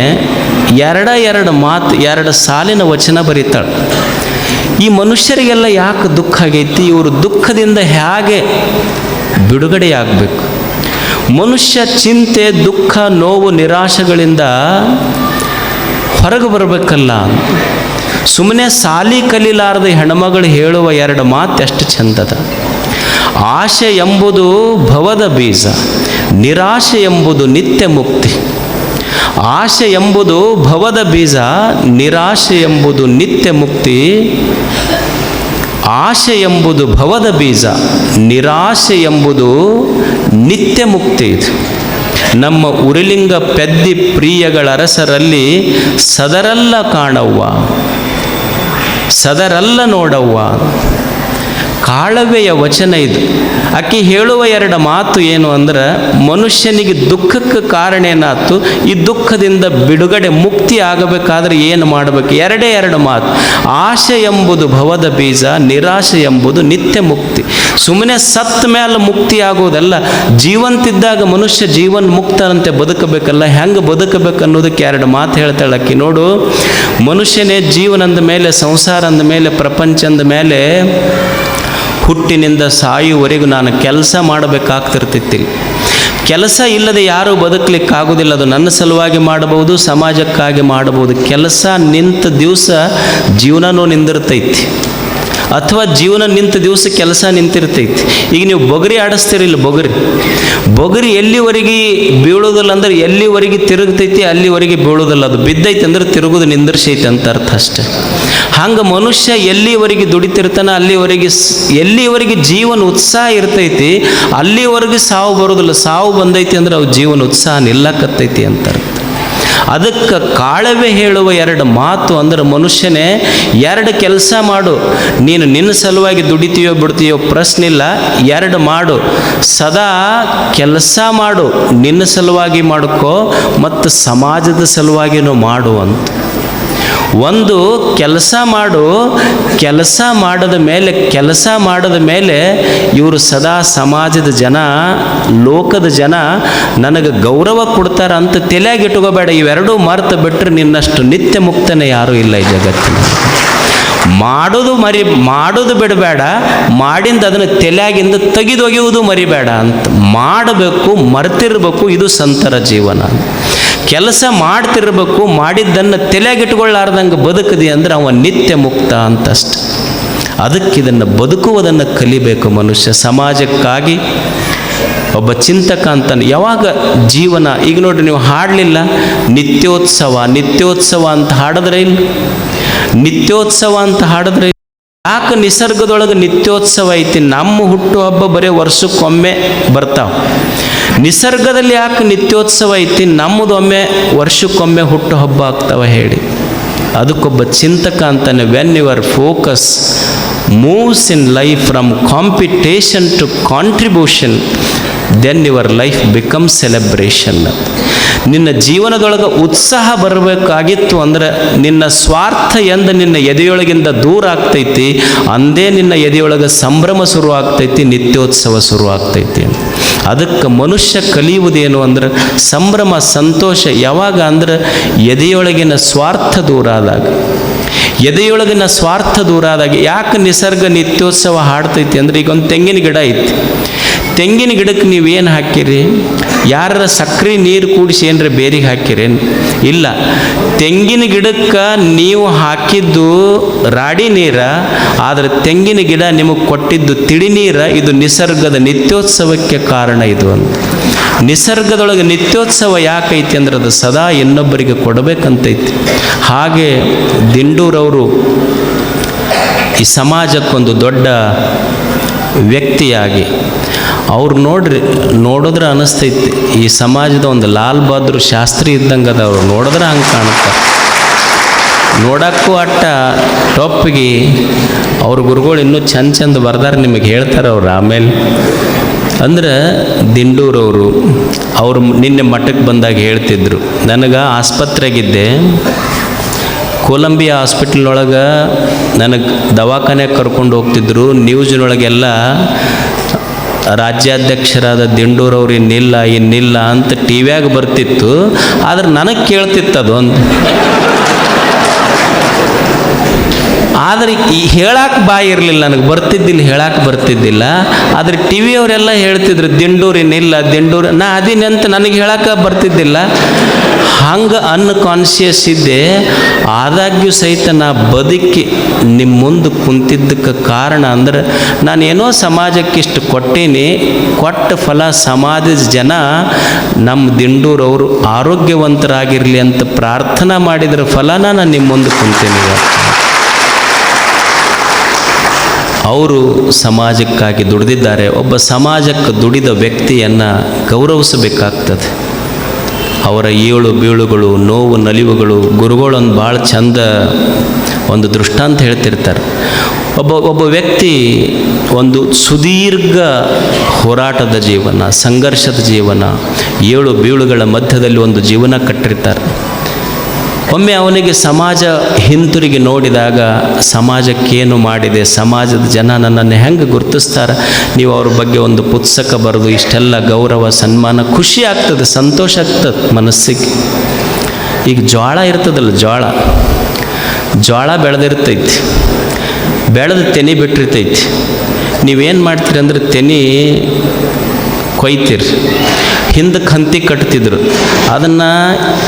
Speaker 2: ಎರಡ ಎರಡು ಮಾತು, ಎರಡು ಸಾಲಿನ ವಚನ ಬರೀತಾಳೆ. ಈ ಮನುಷ್ಯರಿಗೆಲ್ಲ ಯಾಕೆ ದುಃಖ ಆಗೈತಿ? ಇವರು ದುಃಖದಿಂದ ಹೇಗೆ ಬಿಡುಗಡೆಯಾಗಬೇಕು? ಮನುಷ್ಯ ಚಿಂತೆ, ದುಃಖ, ನೋವು, ನಿರಾಶೆಗಳಿಂದ ಹೊರಗೆ ಬರಬೇಕಲ್ಲ. ಸುಮ್ಮನೆ ಸಾಲಿ ಕಲೀಲಾರದ ಹೆಣ್ಮಗಳು ಹೇಳುವ ಎರಡು ಮಾತು ಎಷ್ಟು ಚಂದದ. ಆಶೆ ಎಂಬುದು ಭವದ ಬೀಜ, ನಿರಾಶೆ ಎಂಬುದು ನಿತ್ಯ ಮುಕ್ತಿ. ಆಶೆ ಎಂಬುದು ಭವದ ಬೀಜ, ನಿರಾಶೆ ಎಂಬುದು ನಿತ್ಯ ಮುಕ್ತಿ. ಆಶೆ ಎಂಬುದು ಭವದ ಬೀಜ, ನಿರಾಶೆ ಎಂಬುದು ನಿತ್ಯ ಮುಕ್ತಿ. ಇದು ನಮ್ಮ ಉರಿಲಿಂಗ ಪೆದ್ದಿ ಪ್ರಿಯಗಳ ಅರಸರಲ್ಲಿ ಸದರಲ್ಲ ಕಾಣವ್ವ, ಸದರಲ್ಲ ನೋಡವ್ವ. ಕಾಳವೆಯ ವಚನ ಇದು. ಆಕೆ ಹೇಳುವ ಎರಡು ಮಾತು ಏನು ಅಂದ್ರೆ, ಮನುಷ್ಯನಿಗೆ ದುಃಖಕ್ಕೆ ಕಾರಣ ಏನಾಯ್ತು? ಈ ದುಃಖದಿಂದ ಬಿಡುಗಡೆ ಮುಕ್ತಿ ಆಗಬೇಕಾದ್ರೆ ಏನು ಮಾಡಬೇಕು? ಎರಡೇ ಎರಡು ಮಾತು. ಆಶೆ ಎಂಬುದು ಭವದ ಬೀಜ ನಿರಾಶೆ ಎಂಬುದು ನಿತ್ಯ ಮುಕ್ತಿ. ಸುಮ್ಮನೆ ಸತ್ತ ಮೇಲೆ ಮುಕ್ತಿ ಆಗೋದಲ್ಲ. ಜೀವಂತಿದ್ದಾಗ ಮನುಷ್ಯ ಜೀವನ್ ಮುಕ್ತರಂತೆ ಬದುಕಬೇಕಲ್ಲ. ಹೆಂಗೆ ಬದುಕಬೇಕು ಅನ್ನೋದಕ್ಕೆ ಎರಡು ಮಾತು ಹೇಳ್ತಾಳೆ ಆಕಿ ನೋಡು, ಮನುಷ್ಯನೇ ಜೀವನದ ಮೇಲೆ ಸಂಸಾರ ಮೇಲೆ, ಪ್ರಪಂಚದ ಮೇಲೆ ಹುಟ್ಟಿನಿಂದ ಸಾಯುವರೆಗೂ ನಾನು ಕೆಲಸ ಮಾಡಬೇಕಾಗ್ತಿರ್ತೈತಿ ಕೆಲಸ ಇಲ್ಲದೆ ಯಾರೂ ಬದುಕಲಿಕ್ಕಾಗೋದಿಲ್ಲ. ಅದು ನನ್ನ ಸಲುವಾಗಿ ಮಾಡಬಹುದು, ಸಮಾಜಕ್ಕಾಗಿ ಮಾಡಬಹುದು. ಕೆಲಸ ನಿಂತ ದಿವಸ ಜೀವನನೂ ನಿಂದಿರ್ತೈತಿ. ಅಥವಾ ಜೀವನ ನಿಂತ ದಿವಸ ಕೆಲಸ ನಿಂತಿರ್ತೈತಿ. ಈಗ ನೀವು ಬೊಗರಿ ಆಡಿಸ್ತೀರಿಲ್ಲ ಬೊಗರಿ? ಬೊಗರಿ ಎಲ್ಲಿವರೆಗೆ ಬೀಳೋದಿಲ್ಲ ಅಂದ್ರೆ ಎಲ್ಲಿವರೆಗೆ ತಿರುಗ್ತೈತಿ, ಅಲ್ಲಿವರೆಗೆ ಬೀಳೋದಿಲ್ಲ. ಅದು ಬಿದ್ದೈತೆ ಅಂದ್ರೆ ತಿರುಗುದು ನಿಂದಿರ್ಸೈತಿ ಅಂತ ಅರ್ಥ ಅಷ್ಟೆ. ಹಂಗೆ ಮನುಷ್ಯ ಎಲ್ಲಿವರೆಗೆ ದುಡಿತಿರ್ತಾನ ಅಲ್ಲಿವರೆಗೆ ಎಲ್ಲಿವರೆಗೆ ಜೀವನ ಉತ್ಸಾಹ ಇರ್ತೈತಿ, ಅಲ್ಲಿವರೆಗೆ ಸಾವು ಬರೋದಿಲ್ಲ. ಸಾವು ಬಂದೈತಿ ಅಂದ್ರೆ ಅವು ಜೀವನ ಉತ್ಸಾಹ ನಿಲ್ಲಕತ್ತೈತಿ ಅಂತ ಅರ್ಥ. ಅದಕ್ಕೆ ಕಾಳವೆ ಹೇಳುವ ಎರಡು ಮಾತು ಅಂದ್ರೆ ಮನುಷ್ಯನೇ ಎರಡು ಕೆಲಸ ಮಾಡು. ನೀನು ನಿನ್ನ ಸಲುವಾಗಿ ದುಡಿತೀಯೋ ಬಿಡ್ತೀಯೋ ಪ್ರಶ್ನೆ ಇಲ್ಲ ಎರಡು ಮಾಡು. ಸದಾ ಕೆಲಸ ಮಾಡು. ನಿನ್ನ ಸಲುವಾಗಿ ಮಾಡ್ಕೋ. ಮತ್ತು ಸಮಾಜದ ಸಲುವಾಗಿನೂ ಮಾಡು ಅಂತ. ಒಂದು ಕೆಲಸ ಮಾಡು, ಕೆಲಸ ಮಾಡದ ಮೇಲೆ, ಕೆಲಸ ಮಾಡದ ಮೇಲೆ ಇವರು ಸದಾ ಸಮಾಜದ ಜನ, ಲೋಕದ ಜನ, ನನಗೆ ಗೌರವ ಕೊಡ್ತಾರ ಅಂತ ತಲೆಯಾಗಿ ಇಟ್ಕೋಬೇಡ. ಇವೆರಡೂ ಮರ್ತು ಬಿಟ್ಟರೆ ನಿನ್ನಷ್ಟು ನಿತ್ಯ ಮುಕ್ತನೇ ಯಾರೂ ಇಲ್ಲ ಈ ಜಗತ್ತಿನ. ಮಾಡೋದು ಮರಿ, ಮಾಡೋದು ಬಿಡಬೇಡ. ಮಾಡಿಂದ ಅದನ್ನು ತಲೆಯಾಗಿಂದ ತೆಗೆದೊಗೆಯುವುದು ಮರಿಬೇಡ ಅಂತ. ಮಾಡಬೇಕು, ಮರ್ತಿರಬೇಕು, ಇದು ಸಂತರ ಜೀವನ. ಕೆಲಸ ಮಾಡ್ತಿರ್ಬೇಕು, ಮಾಡಿದ್ದನ್ನು ತಲೆಗಿಟ್ಕೊಳ್ಳಾರ್ದಂಗೆ ಬದುಕದಿ ಅಂದ್ರೆ ಅವ ನಿತ್ಯ ಮುಕ್ತ ಅಂತಷ್ಟೆ ಅದಕ್ಕೆ ಇದನ್ನು ಬದುಕುವುದನ್ನು ಕಲಿಬೇಕು ಮನುಷ್ಯ. ಸಮಾಜಕ್ಕಾಗಿ ಒಬ್ಬ ಚಿಂತಕ ಅಂತಾನೆ. ಯಾವಾಗ ಜೀವನ, ಈಗ ನೋಡ್ರಿ ನೀವು ಹಾಡಲಿಲ್ಲ, ನಿತ್ಯೋತ್ಸವ ನಿತ್ಯೋತ್ಸವ ಅಂತ ಹಾಡಿದ್ರೆ ಇಲ್ಲ. ನಿತ್ಯೋತ್ಸವ ಅಂತ ಹಾಡಿದ್ರೆ? ಯಾಕೆ ನಿಸರ್ಗದೊಳಗೆ ನಿತ್ಯೋತ್ಸವ ಐತಿ? ನಮ್ಮ ಹುಟ್ಟುಹಬ್ಬ ಬರೀ ವರ್ಷಕ್ಕೊಮ್ಮೆ ಬರ್ತಾವ. ನಿಸರ್ಗದಲ್ಲಿ ಯಾಕೆ ನಿತ್ಯೋತ್ಸವ ಐತಿ? ನಮ್ಮದೊಮ್ಮೆ ವರ್ಷಕ್ಕೊಮ್ಮೆ ಹುಟ್ಟುಹಬ್ಬ ಆಗ್ತಾವ ಹೇಳಿ. ಅದಕ್ಕೊಬ್ಬ ಚಿಂತಕ ಅಂತಾನೆ when your focus moves in life from competition to contribution then your life become celebration ನಿನ್ನ ಜೀವನದೊಳಗೆ ಉತ್ಸಾಹ ಬರಬೇಕಾಗಿತ್ತು ಅಂದ್ರೆ ನಿನ್ನ ಸ್ವಾರ್ಥ ಎಂದ ನಿನ್ನ ಎದೆಯೊಳಗಿಂದ ದೂರ ಆಗ್ತೈತಿ, ಅಂದೇ ನಿನ್ನ ಎದೆಯೊಳಗೆ ಸಂಭ್ರಮ ಶುರು ಆಗ್ತೈತಿ, ನಿತ್ಯೋತ್ಸವ ಶುರು ಆಗ್ತೈತಿ. ಅದಕ್ಕೆ ಮನುಷ್ಯ ಕಲಿಯುವುದೇನು ಅಂದ್ರೆ ಸಂಭ್ರಮ, ಸಂತೋಷ ಯಾವಾಗ ಅಂದ್ರೆ ಎದೆಯೊಳಗಿನ ಸ್ವಾರ್ಥ ದೂರ ಆದಾಗ. ಎದೆಯೊಳಗಿನ ಸ್ವಾರ್ಥ ದೂರ ಆದಾಗ ಯಾಕೆ ನಿಸರ್ಗ ನಿತ್ಯೋತ್ಸವ ಹಾಡ್ತೈತಿ ಅಂದ್ರೆ ಈಗ ಒಂದು ತೆಂಗಿನ ಗಿಡ ಐತಿ. ತೆಂಗಿನ ಗಿಡಕ್ಕೆ ನೀವೇನು ಹಾಕಿರಿ? ಯಾರ ಸಕ್ಕರೆ ನೀರು ಕೂಡಿಸಿ ಏನರ ಬೇರಿಗೆ ಹಾಕಿರೇನು ಇಲ್ಲ. ತೆಂಗಿನ ಗಿಡಕ್ಕೆ ನೀವು ಹಾಕಿದ್ದು ರಾಡಿ ನೀರ, ಆದರೆ ತೆಂಗಿನ ಗಿಡ ನಿಮಗೆ ಕೊಟ್ಟಿದ್ದು ತಿಳಿ ನೀರ, ಇದು ನಿಸರ್ಗದ ನಿತ್ಯೋತ್ಸವಕ್ಕೆ ಕಾರಣ ಇದು ಅಂತ. ನಿಸರ್ಗದೊಳಗೆ ನಿತ್ಯೋತ್ಸವ ಯಾಕೈತಿ ಅಂದ್ರೆ ಅದು ಸದಾ ಇನ್ನೊಬ್ಬರಿಗೆ ಕೊಡಬೇಕಂತೈತಿ. ಹಾಗೆ ದಿಂಡೂರವರು ಈ ಸಮಾಜಕ್ಕೊಂದು ದೊಡ್ಡ ವ್ಯಕ್ತಿಯಾಗಿ. ಅವ್ರು ನೋಡ್ರಿ, ನೋಡಿದ್ರೆ ಅನಿಸ್ತೈತಿ. ಈ ಸಮಾಜದ ಒಂದು ಲಾಲ್ ಬಹದ್ದೂರ್ ಶಾಸ್ತ್ರಿ ಇದ್ದಂಗೆ ಅದ, ಅವ್ರು ನೋಡಿದ್ರೆ ಹಂಗೆ ಕಾಣುತ್ತೆ. ನೋಡೋಕ್ಕೂ ಅಟ್ಟ ಟೊಪ್ಪಿಗೆ ಅವ್ರ ಗುರುಗಳು ಇನ್ನೂ ಚಂದ ಚಂದ ಬರ್ದಾರೆ ನಿಮಗೆ ಹೇಳ್ತಾರೆ ಅವ್ರು ಆಮೇಲೆ. ಅಂದ್ರೆ ದಿಂಡೂರವರು ಅವರು ನಿನ್ನೆ ಮಠಕ್ಕೆ ಬಂದಾಗ ಹೇಳ್ತಿದ್ರು, ನನಗೆ ಆಸ್ಪತ್ರೆಗಿದ್ದೆ ಕೊಲಂಬಿಯಾ ಹಾಸ್ಪಿಟ್ಲ್ನೊಳಗೆ ನನಗೆ ದವಾಖಾನೆ ಕರ್ಕೊಂಡು ಹೋಗ್ತಿದ್ರು. ನ್ಯೂಸ್ನೊಳಗೆಲ್ಲ ರಾಜ್ಯಾಧ್ಯಕ್ಷರಾದ ದಿಂಡೂರವ್ರು ಇನ್ನಿಲ್ಲ ಇನ್ನಿಲ್ಲ ಅಂತ ಟಿ ವ್ಯಾಗ ಬರ್ತಿತ್ತು. ಆದ್ರೆ ನನಗೆ ಕೇಳ್ತಿತ್ತು ಅದು ಆದ್ರೆ ಈ ಹೇಳಕ್ಕೆ ಬಾಯಿ ಇರಲಿಲ್ಲ ನನಗೆ, ಬರ್ತಿದ್ದಿಲ್ಲ ಹೇಳಕ್ಕೆ ಬರ್ತಿದ್ದಿಲ್ಲ. ಆದರೆ ಟಿ ವಿಯವರೆಲ್ಲ ಹೇಳ್ತಿದ್ರು ದಿಂಡೂರಿನಿಲ್ಲ ದಿಂಡೂರು, ನಾ ಅದಿನಂತ ನನಗೆ ಹೇಳಕ್ಕೆ ಬರ್ತಿದ್ದಿಲ್ಲ. ಹಂಗೆ ಅನ್ಕಾನ್ಶಿಯಸ್ ಇದ್ದೆ, ಆದಾಗ್ಯೂ ಸಹಿತ ನಾ ಬದುಕಿ ನಿಮ್ಮ ಮುಂದೆ ಕುಂತಿದ್ದಕ್ಕೆ ಕಾರಣ ಅಂದ್ರೆ ನಾನೇನೋ ಸಮಾಜಕ್ಕೆ ಇಷ್ಟು ಕೊಟ್ಟೀನಿ, ಕೊಟ್ಟ ಫಲ ಸಮಾಜದ ಜನ ನಮ್ಮ ದಿಂಡೂರವರು ಆರೋಗ್ಯವಂತರಾಗಿರಲಿ ಅಂತ ಪ್ರಾರ್ಥನಾ ಮಾಡಿದ್ರ ಫಲನ ನಾನು ನಿಮ್ಮ ಮುಂದೆ ಕುಂತೀನಿ ಅವರು ಸಮಾಜಕ್ಕಾಗಿ ದುಡಿದಿದ್ದಾರೆ, ಒಬ್ಬ ಸಮಾಜಕ್ಕೆ ದುಡಿದ ವ್ಯಕ್ತಿಯನ್ನು ಗೌರವಿಸಬೇಕಾಗ್ತದೆ. ಅವರ ಏಳು ಬೀಳುಗಳು, ನೋವು, ನಲಿವುಗಳು, ಗುರುಗಳೊಂದು ಭಾಳ ಚಂದ ಒಂದು ದೃಷ್ಟಾಂತ ಹೇಳ್ತಿರ್ತಾರೆ. ಒಬ್ಬ ಒಬ್ಬ ವ್ಯಕ್ತಿ ಒಂದು ಸುದೀರ್ಘ ಹೋರಾಟದ ಜೀವನ, ಸಂಘರ್ಷದ ಜೀವನ, ಏಳು ಬೀಳುಗಳ ಮಧ್ಯದಲ್ಲಿ ಒಂದು ಜೀವನ ಕಟ್ಟಿರ್ತಾರೆ. ಒಮ್ಮೆ ಅವನಿಗೆ ಸಮಾಜ ಹಿಂತಿರುಗಿ ನೋಡಿದಾಗ ಸಮಾಜಕ್ಕೇನು ಮಾಡಿದೆ? ಸಮಾಜದ ಜನ ನನ್ನನ್ನು ಹೆಂಗೆ ಗುರುತಿಸ್ತಾರೆ? ನೀವು ಅವ್ರ ಬಗ್ಗೆ ಒಂದು ಪುಸ್ತಕ ಬರೆದು ಇಷ್ಟೆಲ್ಲ ಗೌರವ, ಸನ್ಮಾನ, ಖುಷಿ ಆಗ್ತದೆ, ಸಂತೋಷ ಆಗ್ತದೆ ಮನಸ್ಸಿಗೆ. ಈಗ ಜ್ವಾಳ ಇರ್ತದಲ್ಲ ಜ್ವಾಳ. ಜ್ವಾಳ ಬೆಳೆದಿರ್ತೈತಿ. ಬೆಳೆದು ತೆನಿ ಬಿಟ್ಟಿರ್ತೈತಿ. ನೀವೇನು ಮಾಡ್ತೀರಿ ಅಂದ್ರೆ ತೆನಿ ಕೊಯ್ತೀರಿ. ಹಿಂದಕ್ಕೆ ಹಂತಿ ಕಟ್ತಿದ್ರು. ಅದನ್ನು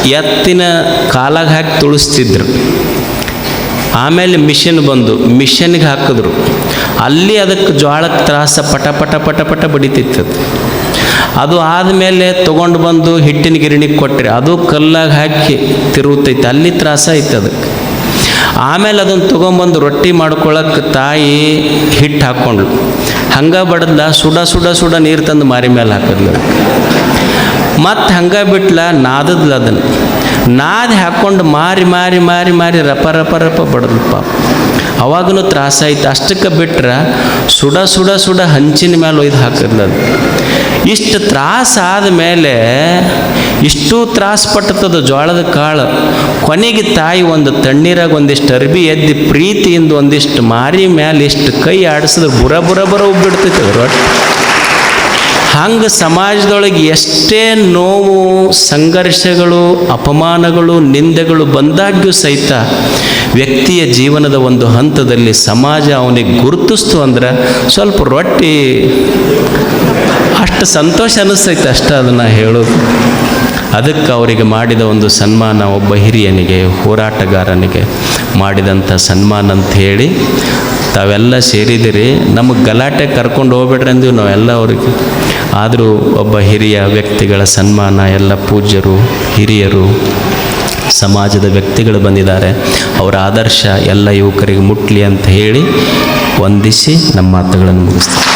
Speaker 2: ಎತ್ತಿನ ಕಾಲಾಗ ಹಾಕಿ ತುಳಿಸ್ತಿದ್ರು. ಆಮೇಲೆ ಮಿಷನ್ ಬಂದು ಮಿಷನ್ಗೆ ಹಾಕಿದ್ರು. ಅಲ್ಲಿ ಅದಕ್ಕೆ ಜ್ವಾಳಕ್ಕೆ ತ್ರಾಸ ಪಟ ಪಟ ಪಟ ಪಟ ಬಡಿತಿತ್ತು. ಅದು. ಆದಮೇಲೆ ತೊಗೊಂಡು ಬಂದು ಹಿಟ್ಟಿನ ಗಿರಣಿಗೆ ಕೊಟ್ಟರೆ ಅದು ಕಲ್ಲಾಗಿ ಹಾಕಿ ತಿರುಗುತ್ತೈತೆ ಅಲ್ಲಿ ತ್ರಾಸ ಐತೆ ಅದಕ್ಕೆ. ಆಮೇಲೆ ಅದನ್ನು ತೊಗೊಂಬಂದು ರೊಟ್ಟಿ ಮಾಡ್ಕೊಳಕ್ಕೆ ತಾಯಿ ಹಿಟ್ಟು ಹಾಕ್ಕೊಂಡ್ಳು ಹಂಗೆ ಬಡದ್ಲ ಸುಡ ಸುಡ ಸುಡ ನೀರು ತಂದು ಮಾರಿ ಮೇಲೆ ಹಾಕಿದ್ಲು ಮತ್ತು ಹಂಗೆ ಬಿಟ್ಲ ನಾದದ್ಲ ಅದನ್ನು. ನಾದಿ ಹಾಕ್ಕೊಂಡು ಮಾರಿ ಮಾರಿ ಮಾರಿ ಮಾರಿ ರಪ ರಪ ರಪ ಬಡದಪ್ಪ ಪಾಪ. ಅವಾಗೂ ತ್ರಾಸಾಯ್ತು ಅಷ್ಟಕ್ಕೆ ಬಿಟ್ರೆ ಸುಡ ಸುಡ ಸುಡ ಹಂಚಿನ ಮೇಲೆ ಒಯ್ದು ಹಾಕಿದ್ಲು ಅದು. ಇಷ್ಟು ತ್ರಾಸಾದ ಆದಮೇಲೆ ಇಷ್ಟು ತ್ರಾಸ ಪಟ್ಟತದ ಜೋಳದ ಕಾಳು. ಕೊನೆಗೆ ತಾಯಿ ಒಂದು ತಣ್ಣೀರಾಗ ಒಂದಿಷ್ಟು ಅರ್ಬಿ ಎದ್ದು ಪ್ರೀತಿಯಿಂದ ಒಂದಿಷ್ಟು ಮಾರಿ ಮೇಲೆ ಇಷ್ಟು ಕೈ ಆಡಿಸಿದ್ರೆ ಬುರ ಬುರ ಬುರ ಉಬ್ಬಿಡ್ತೈತೆ ರೊಟ್ಟಿ. ಹಂಗೆ ಸಮಾಜದೊಳಗೆ ಎಷ್ಟೇ ನೋವು, ಸಂಘರ್ಷಗಳು, ಅಪಮಾನಗಳು, ನಿಂದೆಗಳು ಬಂದಾಗ್ಯೂ ಸಹಿತ ವ್ಯಕ್ತಿಯ ಜೀವನದ ಒಂದು ಹಂತದಲ್ಲಿ ಸಮಾಜ ಅವನಿಗೆ ಗುರುತಿಸ್ತು ಅಂದ್ರೆ ಸ್ವಲ್ಪ ರೊಟ್ಟಿ, ಅಷ್ಟು ಸಂತೋಷ ಅನ್ನಿಸ್ತೈತೆ ಅಷ್ಟ ಅದನ್ನು ಹೇಳೋದು. ಅದಕ್ಕೆ ಅವರಿಗೆ ಮಾಡಿದ ಒಂದು ಸನ್ಮಾನ ಒಬ್ಬ ಹಿರಿಯನಿಗೆ, ಹೋರಾಟಗಾರನಿಗೆ ಮಾಡಿದಂಥ ಸನ್ಮಾನ ಅಂತ ಹೇಳಿ ತಾವೆಲ್ಲ ಸೇರಿದಿರಿ, ನಮಗೆ ಗಲಾಟೆ ಕರ್ಕೊಂಡು ಹೋಗ್ಬೇಡ್ರಿ ಅಂದೀವಿ ನಾವೆಲ್ಲ ಅವರಿಗೆ. ಆದರೂ ಒಬ್ಬ ಹಿರಿಯ ವ್ಯಕ್ತಿಗಳ ಸನ್ಮಾನ ಎಲ್ಲ ಪೂಜ್ಯರು, ಹಿರಿಯರು, ಸಮಾಜದ ವ್ಯಕ್ತಿಗಳು ಬಂದಿದ್ದಾರೆ. ಅವರ ಆದರ್ಶ ಎಲ್ಲ ಯುವಕರಿಗೆ ಮುಟ್ಲಿ ಅಂತ ಹೇಳಿ ವಂದಿಸಿ ನಮ್ಮ ಮಾತುಗಳನ್ನು ಮುಗಿಸ್ತೀನಿ.